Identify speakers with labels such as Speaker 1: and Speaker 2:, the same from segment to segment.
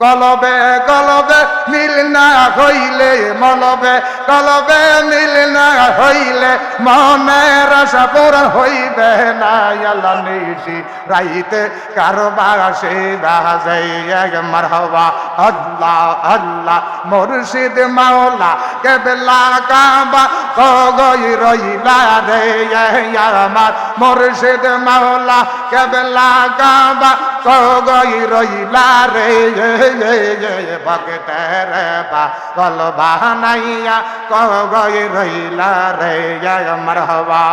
Speaker 1: কলবে কলবে মিল না হইলে মলবে। কলবে মিল না হইলে মনের আশা পূরণ হইবে না। রাইতে কারবার সে বাজাই মারহবা, আল্লাহ আল্লাহ, মুর্শিদ মাওলা, কেবলা কাবা কগই রইলা রে। আমার মুর্শিদ মাওলা, কেবলা কাবা রইলা রে ভক্তের বা গল বাহানাইয়া কগই রইলা রে আমার হবা।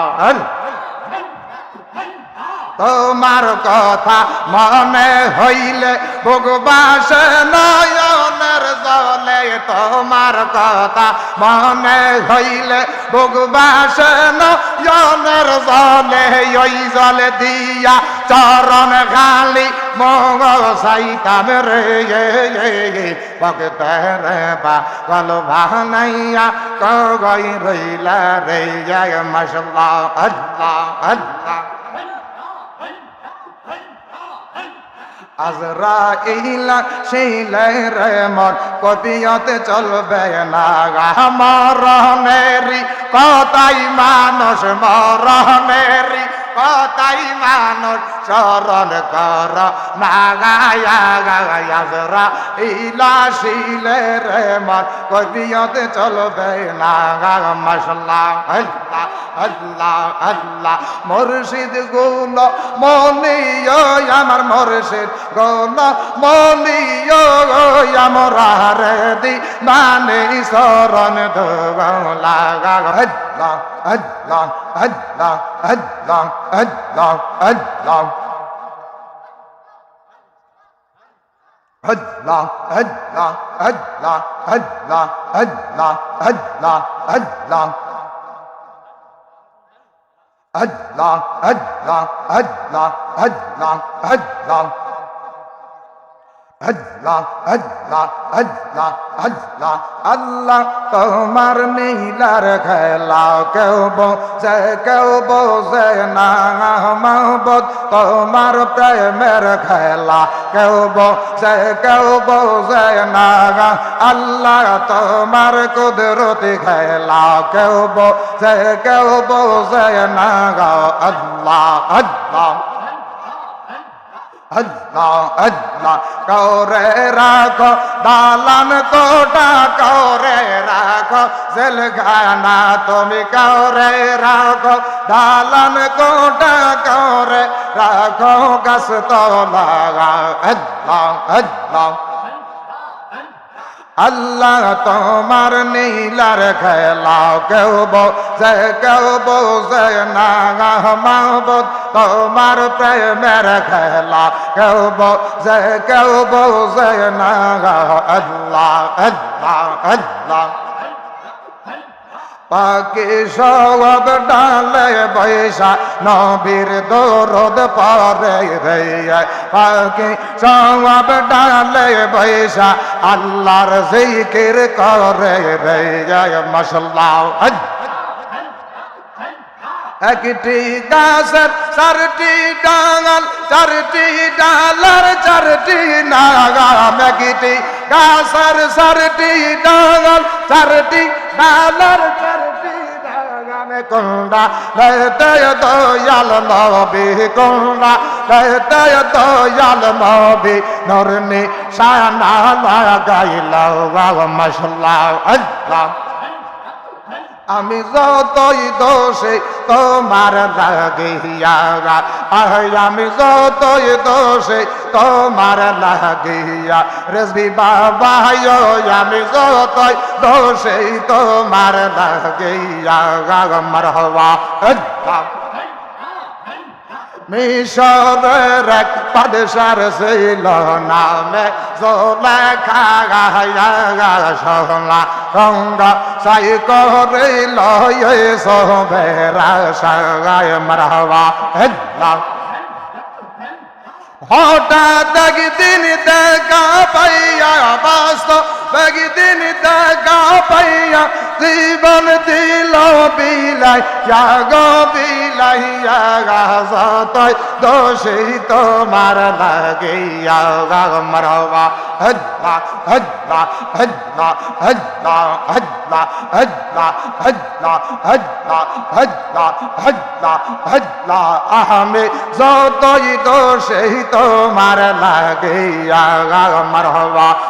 Speaker 1: তোমার কথা মনে হইলে ভগবাস নয়নের জলে তোমার কথা মনে হইলে ভগবাস নয়নের জলে ওই জলে দিয়া চরণ গালি মগ সাইতাম রে। ভক্তের বা গল ভানাইয়া কগই রইলা রে। মশলা আল্লাহ আল্লাহ। আজরাইলা সেই রে মন কপিয়তে চলবে না। মরণেরি কতাই মানুষ মরণেরি কতাই মানুষ। চরণ কর নাগায়া গায়াজরা ইলা শিলে রে মন কপিয়তে চলবে না মশলা আল্লাহ আল্লাহ আল্লাহ। মুর্শিদ গুণ মনিয় আমার মুর্শিদ গুণ মনিয় আমার রে দি মানে শরণ দোলা আল্লাহ আল্লাহ আল্লাহ আল্লাহ আল্লাহ আল্লাহ Allah, Allah, Allah, Allah, Allah, Allah, Allah. Allah, Allah, Allah, Allah, Allah. আল্লাহ আল্লাহ আল্লাহ আল্লাহ আল্লাহ, তোমার নীলার খেলা কেউ বোঝে কেউ বোঝে না মহবত তোমার প্রেমের খেলা কেউ বোঝে কেউ বোঝে না আল্লাহ, তোমার কুদরতি খেলা কেউ বোঝে কেউ বোঝে না আল্লাহ আল্লাহ। আল্লাহ আল্লাহ কৌরে রাখো, দালান কোটা কৌরে রাখো, জেলখানা তুমি কৌরে রাখো, দালান কোটা কৌরে রাখো গাছ তোলা আল্লাহ আল্লাহ। আল্লাহ তোমার নীলার খেলা কেউ বোঝে কেউ বোঝে না মাহবুদ তোমার প্রেমের খেলা কেউ বোঝে কেউ বোঝে না, আল্লাহ আল্লাহ আল্লাহ। পাকি সব ডালে বৈশা, নবীর দরদ পরে রে পাকি সব ডালে বৈশা, আল্লাহর জিকির করে রে মশলা একটি গাছের চারটি ডাঙাল, চারটি ডালার চারটি নাগাম একটি গাছের চারটি ডাঙাল, চারটি ডালার চারটি কুন্ডা লেতে দয়াল নবী কুন্ডা লেতে দয়াল নবী নরনি সানা লাগাইল মশলা আল্লাহ। আমি যতই দোষে তোমার লাগিয়া আমি যতই দোষে তোমার লাগিয়া রেসবি বাবা আমি যতই দোষে তোমার লাগিয়া আমার হওয়া মিশরের এক পাদশার ছিল নামে জোলেখা সোনা রঙ্গ সাই করিল সোবেরা সাগায় মারহবা হেল্লা। হঠাৎ একদিন দেখা পাইয়া বাস্ত, একদিন দেখা পাইয়া জীবন দিল বিলাই গো বিলাই যতই দোষী তোমার লাগে মরবা হদ্দা হদ্দা হদ্দা হদ্দা হদ্দা হদ্দা হদ্দা হদ্দা হদ্দা হদ্দা হদ্দা আহমে যতই দোষী তোমার লাগে মরবা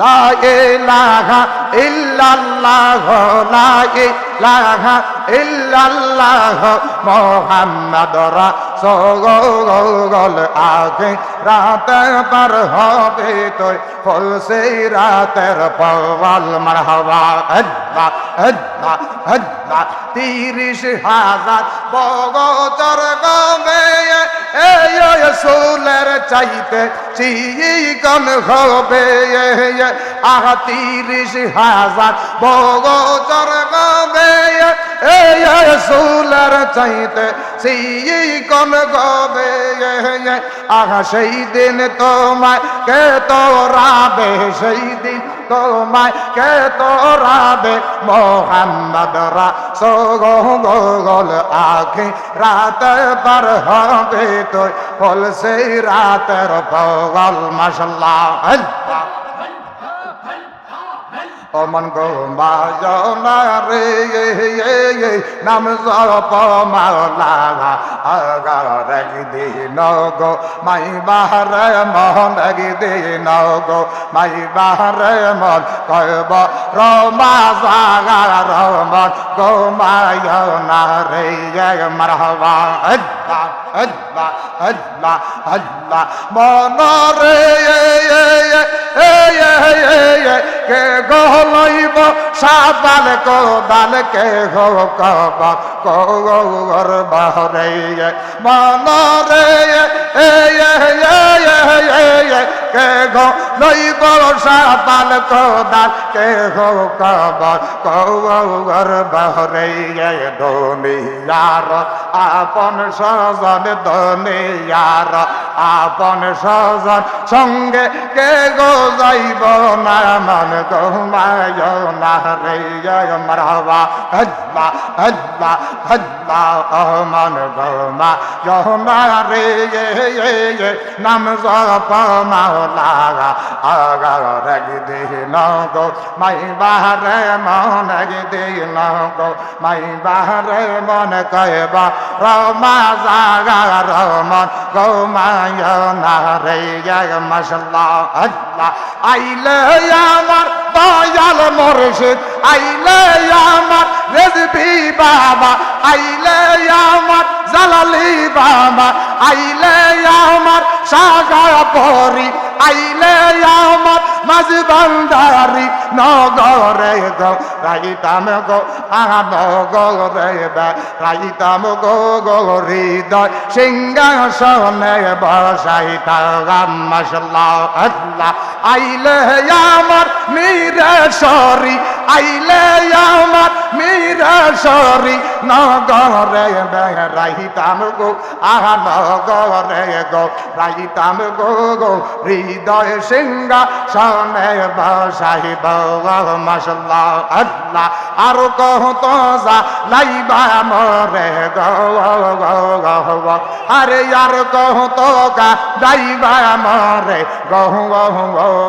Speaker 1: লা ইলাহা ইল্লাল্লাহ লা ইলাহা ইল্লাল্লাহ, মুহাম্মদ রাসূল আগে রাতে পার হবে তুই ফুল সেই রাতের পওয়াল, মারহাবা, আল্লাহ আল্লাহ আল্লাহ। তিরিশ হাজার বগচর গবে এই সুলের চাইতে চিকন হবে আহ তিরিশ হাজার বগচর গবে সুলের চাইতে চিকন গবে, আহ সেই দিন তোমায়, কে তোরাবে সেই দিন তোমায়, কে তোরাবে মোহাম্মদ রাসূল আখি, রাত পার হবে তুই বল সেই রাতের মাশাল্লাহ আল্লাহ অমন গো মায়না রে নাম জপ মাওলা আগার দিন গো, মাই বাহারে মন দিন গো, মাই বাহারে মন কইব, রমা জাগা রমন গো মায়না রে মারহাবা আল্লাহ আল্লাহ আল্লাহ আল্লাহ মন রে কে গো লইব সাবাল কোদাল কে গো কব কৌর বহরে মন রে কে গো লইব সাবাল কোদাল কে গো কব কৌর বহরে দুনিয়ার। আপন সজন দুনিয়ার, আপন সজন সঙ্গে কে গো যাইব না, মন গোমায় না রে মরহবা, হজ্বা হজ্বা হজ্বা মন গোমা না রে নাম জপ মাওলা আগা দিন গো মাই বাহারে মন দিন গো মাই বাহারে মন কয়বা রমা জাগা রমন গোমায় না রে মশলা আল্লাহ। আইলে আমার দয়াল মুর্শিদ, আইলে আমার রেজবি বাবা, আইলে আমার জালালি বাবা, আইলে আমার সাগা পরি আইলে আমার মাঝ বান্দারি নগরে গো, রাইতাম গো আম গরে রাইতাম গো গো হৃদয়, সিংহাসনে বসাইতা গাম মশলা আল্লাহ। আইলে আমার মিরেশ্বরী আইলে আমার মিরেশ্বরী নগরে রাইতাম গো আহ নগরে গো রাইতাম গো গো হৃদয়। সিংহা সনে বসাইব মশলা আল্লাহ। আর কহ তো যা, লাইবা মরে গো গো আরে আর কহ তো গা দাইবা মরে গহ গহ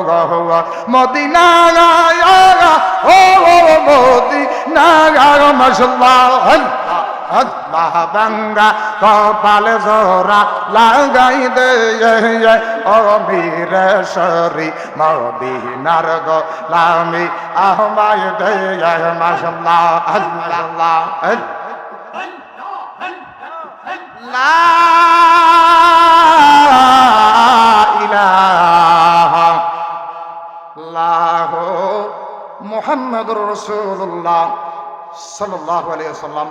Speaker 1: গহ মদিনা ও মদিনা মশলা আল্লাহ। অদ্বাহ বাঙ্গা কপাল জোরা লাগাই দে ও মীরেশ্বরী মদিনার গো লামি আহমায় দে মাশাল্লাহ, আল্লাহ মোহাম্মদুর রসুল্লাহ সাল্লাহ আলিয়া সাল্লাম